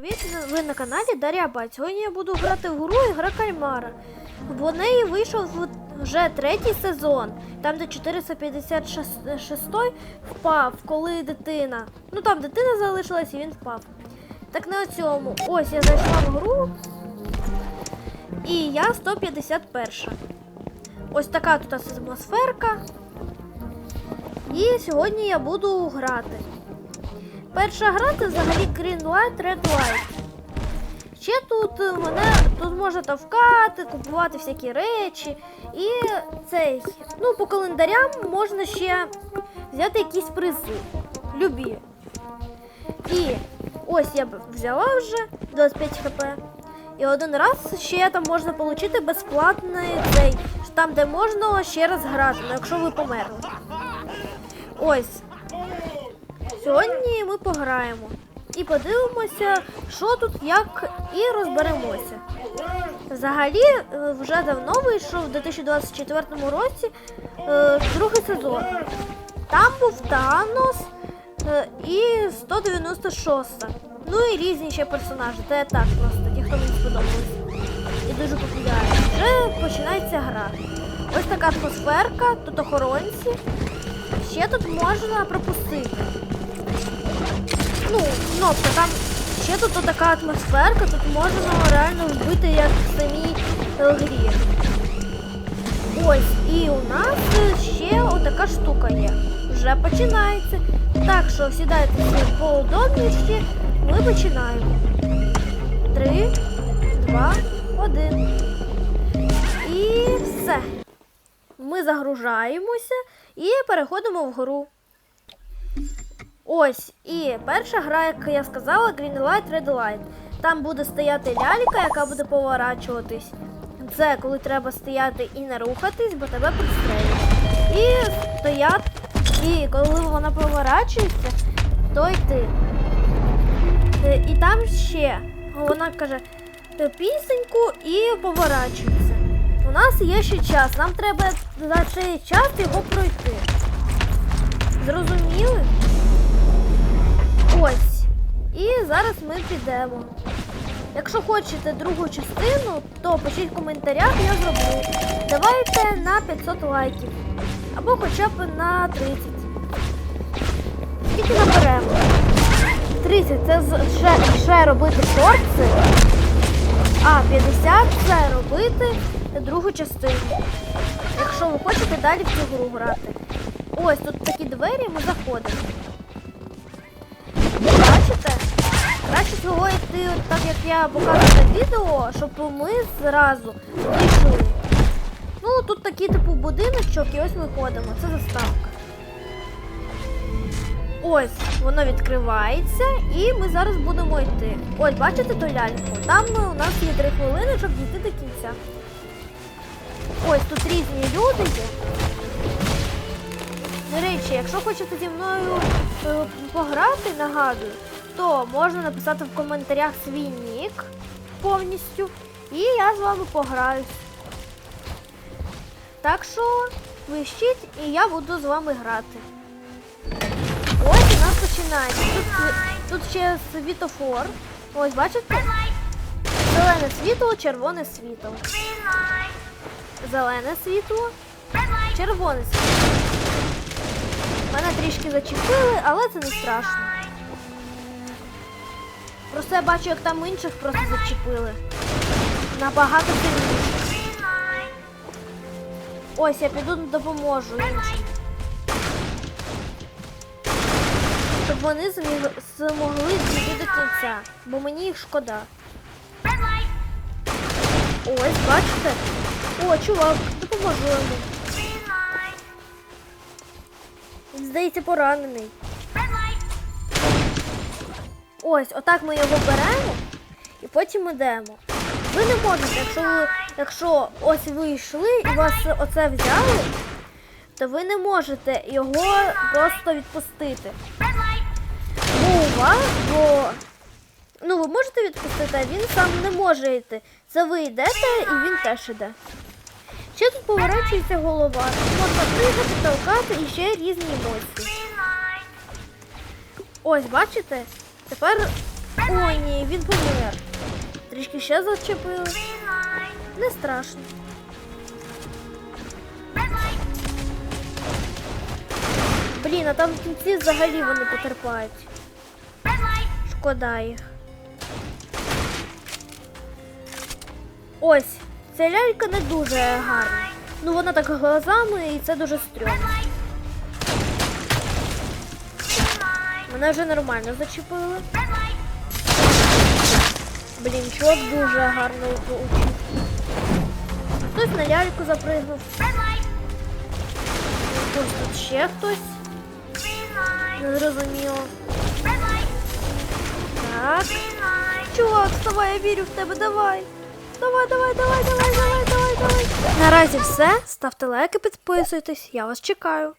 Привіт, ви на каналі Дар'я Бать. Сьогодні я буду грати в гру Ігра Кальмара. В неї вийшов вже третій сезон, там де 456 впав, коли дитина. Ну там дитина залишилась і він впав. Так на цьому. Ось я зайшла в гру. І я 151. Ось така тут атмосферка. І сьогодні я буду грати. Перша гра це взагалі Green Light, Red Light. Ще тут е, мене тут можна тавкати, купувати всякі речі. І цей, ну, по календарям можна ще взяти якісь призи. Любі. І ось я б взяла вже 25 хп. І один раз ще там можна отримати безплатний цей, там, де можна ще раз грати, ну, якщо ви померли. Ось. Сьогодні ми пограємо і подивимося, що тут, як, і розберемося. Взагалі, е, вже давно вийшов у 2024 році е, другий сезон. Там був Танос е, і 196. Ну і різні ще персонажі. Це так просто, ті, хто мені сподобались. І дуже популярні. Вже починається гра. Ось така атмосферка, тут охоронці. Ще тут можна пропустити. Ну, кнопка, там ще тут така атмосферка, тут можна реально вбити як в самій грі. Ось, і у нас ще отака штука є. Вже починається. Так що сідайте всі поудобніші, ми починаємо. Три, два, один. І все. Ми загружаємося і переходимо в гру. Ось, і перша гра, як я сказала, Green Light, Red Light. Там буде стояти лялька, яка буде поворачуватись. Це коли треба стояти і не рухатись, бо тебе підстрелять. І стоять, і коли вона поворачується, то й ти. Е, І там ще вона каже «Е, пісеньку і поворачується. У нас є ще час, нам треба за цей час його пройти. Ми підемо. Якщо хочете другу частину, то пишіть в коментарях, я зроблю. Давайте на 500 лайків. Або хоча б на 30. Скільки наберемо? 30 це ще, ще робити шорти. А 50 це робити другу частину. Якщо ви хочете далі в цю гру грати. Ось тут такі двері, ми заходимо. Всього йти, так як я показую на відео, щоб ми зразу вийшли. Ну, тут такий типу будиночок, і ось ми ходимо. Це заставка. Ось, воно відкривається, і ми зараз будемо йти. Ось, бачите ту ляльку? Там е, у нас є 3 хвилини, щоб дійти до кінця. Ось тут різні люди є. До речі, якщо хочете зі мною е, пограти, нагадую, то можна написати в коментарях свій нік повністю, і я з вами пограюсь. Так що вищіть, і я буду з вами грати. Ось у нас починається. Тут, тут ще світофор. Ось, бачите? Зелене світло, червоне світло. Зелене світло, червоне світло. Мене трішки зачепили, але це не страшно. Просто я бачу, як там інших просто зачепили. Набагато сильніше. Ось, я піду допоможу іншим. Щоб вони змогли дійти до кінця, бо мені їх шкода. Ось, бачите? О, чувак, допоможу йому. Він, здається, поранений. Ось, отак ми його беремо і потім йдемо. Ви не можете, якщо ви, якщо ось ви йшли і вас оце взяли, то ви не можете його просто відпустити. Бо у вас, бо ну ви можете відпустити, а він сам не може йти. Це ви йдете і він теж іде. Ще тут поворачується голова. Можна пригати, толкати і ще різні емоції. Ось, бачите? Тепер О, ні, він помер. Трішки ще зачепили. Не страшно. Блін, а там в кінці взагалі вони потерпають. Шкода їх. Ось, ця лялька не дуже гарна. Ну вона так глазами і це дуже стрьомно. Мене вже нормально зачепили. Блін, чувак дуже гарно учив. Хтось на ляльку запригнув. Ось тут ще хтось. Не зрозуміло. Так. Чувак, вставай, я вірю в тебе, давай. Давай, давай, давай, давай, давай, давай, давай. Наразі все. Ставте лайки, підписуйтесь, я вас чекаю.